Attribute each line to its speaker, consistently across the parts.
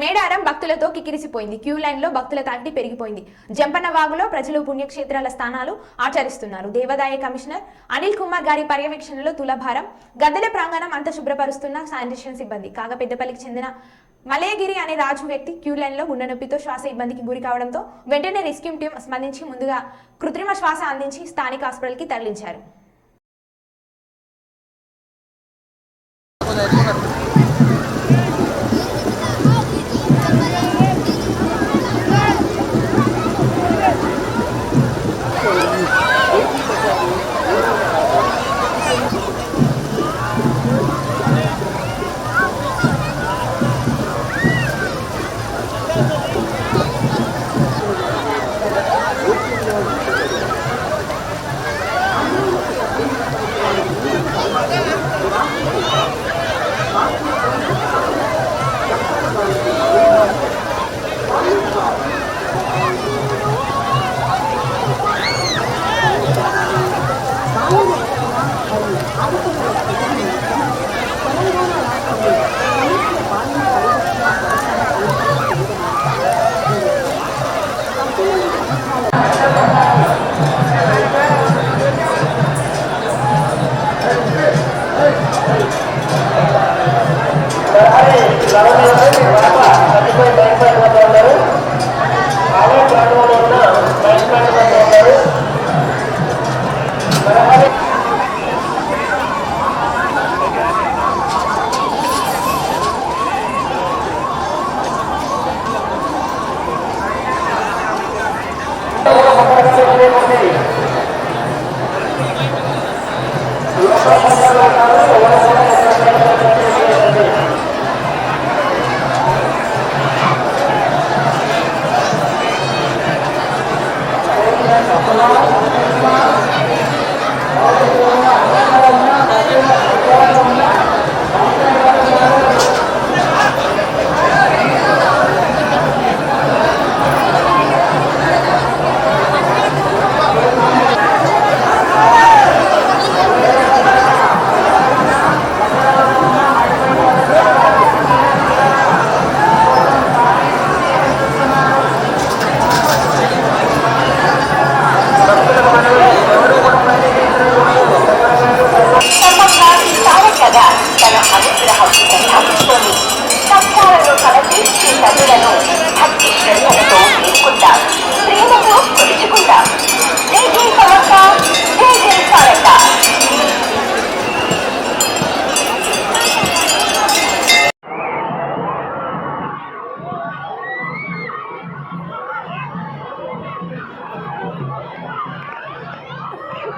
Speaker 1: మేడారం భక్తులతో కికిరిసిపోయింది క్యూ లైన్లో భక్తుల తాకిడి పెరిగిపోయింది. జంపన్న వాగులో ప్రజలు పుణ్యక్షేత్రాల స్థానాలు ఆచరిస్తున్నారు. దేవాదాయ కమిషనర్ అనిల్ కుమార్ గారి పర్యవేక్షణలో తులభారం గద్దెల ప్రాంగణం అంత శుభ్రపరుస్తున్న శానిటేషన్ సిబ్బంది. కాగా పెద్దపల్లికి చెందిన మలయగిరి అనే రాజు వ్యక్తి క్యూ లైన్లో గుండె నొప్పితో శ్వాస ఇబ్బందికి గురి కావడంతో వెంటనే రెస్క్యూ టీం స్పందించి ముందుగా కృత్రిమ శ్వాస అందించి స్థానిక హాస్పిటల్కి తరలించారు.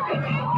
Speaker 2: Thank you.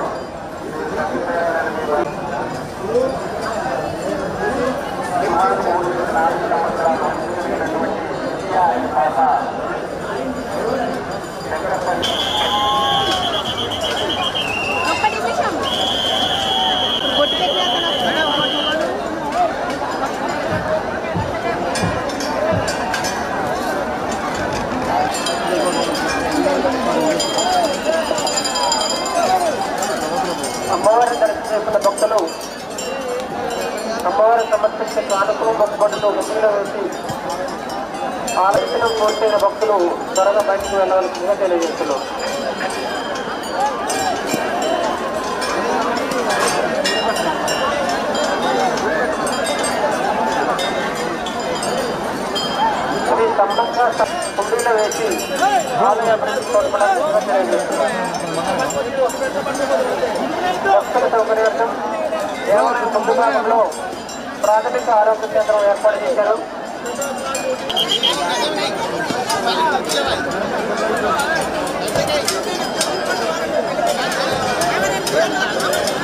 Speaker 3: అమ్మవారు సమర్పించిన కానుకలు మొక్కుబడులు ముఖ్యంగా వేసి ఆలస్యం కోల్పోయిన భక్తులు త్వరగా బయటకు వెళ్ళవలసిందిగా తెలియజేస్తున్నారు శ్రీ సంబంధ వేసి ఆలయ భక్తుల సౌకర్యార్థం దేవాలయ ముందు ప్రాథమిక ఆరోగ్య కేంద్రం ఏర్పాటు చేశారు. బ్లూ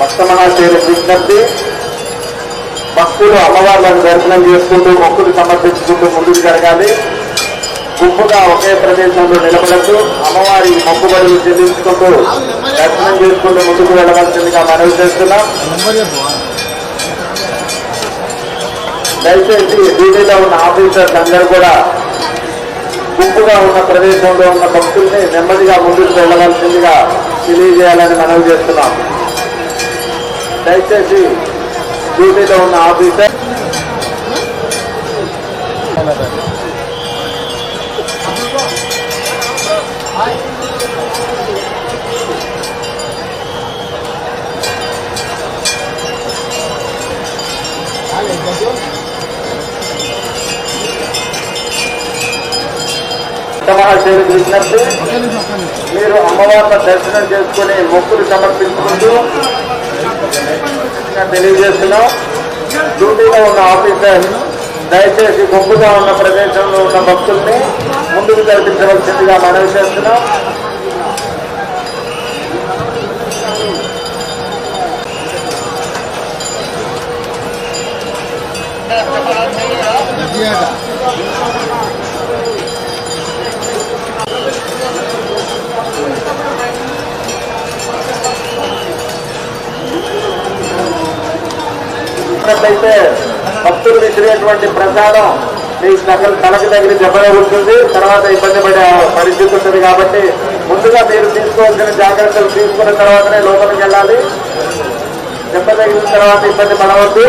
Speaker 2: భక్త మహాశైల భక్తులు అమ్మవార్లను దర్శనం చేసుకుంటూ మొక్కులు సమర్పించుకుంటూ ముందుకు జరగాలి. గుంపుగా ఒకే ప్రదేశంలో నిలబడుతూ అమ్మవారి మొక్కుబడులు చెల్లించుకుంటూ దర్శనం చేసుకుంటూ ముందుకు వెళ్ళవలసిందిగా మనవి చేస్తున్నాం. దయచేసి డ్యూటీలో ఉన్న ఆఫీసర్స్ అందరూ కూడా గుంపుగా ఉన్న ప్రదేశంలో ఉన్న భక్తుల్ని నెమ్మదిగా ముందుకు వెళ్ళవలసిందిగా తెలియజేయాలని మనవి చేస్తున్నాం. దయచేసి డ్యూటీలో ఉన్న ఆఫీసర్ మహాశైలి విజ్ఞప్తి మీరు అమ్మవారిని దర్శనం చేసుకుని మొక్కులు సమర్పించుకుంటూ తెలియజేస్తున్నాం డ్యూటీలో ఉన్న ఆఫీసర్ దయచేసి గుంపుగా ఉన్న ప్రదేశంలో ఉన్న భక్తుల్ని ముందుకు జరిపించవలసిందిగా మనవి చేస్తున్నాం. అయితే భక్తులు విసిరేటువంటి ప్రసాదం మీ సకల తనకు దగ్గర దెబ్బతగులుతుంది తర్వాత ఇబ్బంది పడే పరిస్థితి ఉంటుంది కాబట్టి ముందుగా మీరు తీసుకోవాల్సిన జాగ్రత్తలు తీసుకున్న తర్వాతనే లోపలికి వెళ్ళాలి. దెబ్బ తగిలిన తర్వాత ఇబ్బంది పడవద్దు.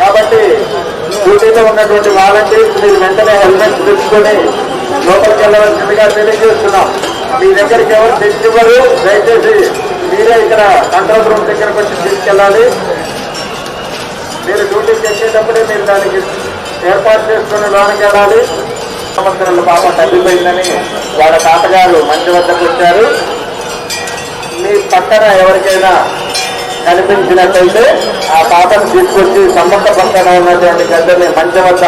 Speaker 2: కాబట్టి డ్యూటీలో ఉన్నటువంటి వాలంటీర్స్ మీరు వెంటనే హెల్మెట్ తెచ్చుకొని లోపలికి వెళ్ళవలసిందిగా తెలియజేస్తున్నాం. మీ దగ్గరికి ఎవరు తెచ్చివ్వరు దయచేసి మీరే ఇక్కడ కంట్రోల్ రూమ్ దగ్గరకు వచ్చి తీసుకెళ్ళాలి. మీరు డ్యూటీకి ఎక్కేటప్పుడే మీరు దానికి ఏర్పాటు చేసుకుని లోనికి వెళ్ళాలి. సంవత్సరాలు పాప తగ్గిపోయిందని వాళ్ళ తాతగారు మంచి వద్దకు వచ్చారు. మీ పక్కన ఎవరికైనా కనిపించినట్లయితే ఆ పాపను తీసుకొచ్చి సంబంధ పక్కన ఉన్నటువంటి గడ్డని మంచి వద్ద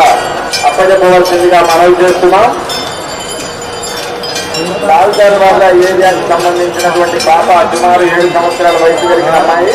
Speaker 2: అప్పచెప్పవలసిందిగా మనవి చేస్తున్నాం. రాజధాని వాళ్ళ ఏరియాకి సంబంధించినటువంటి పాప సుమారు ఏడు సంవత్సరాల వయసు కలిగిన అమ్మాయి.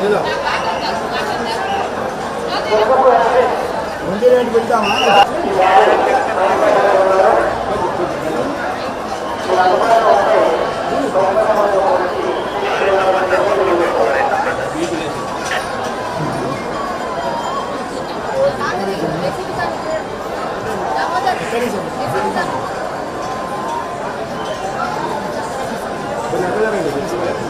Speaker 4: నీళ్ళు ముందు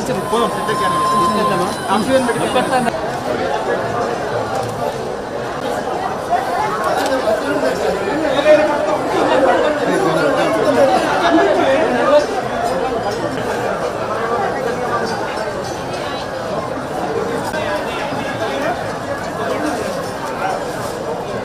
Speaker 4: బాయ్ పడదు కోసం
Speaker 3: పోదాం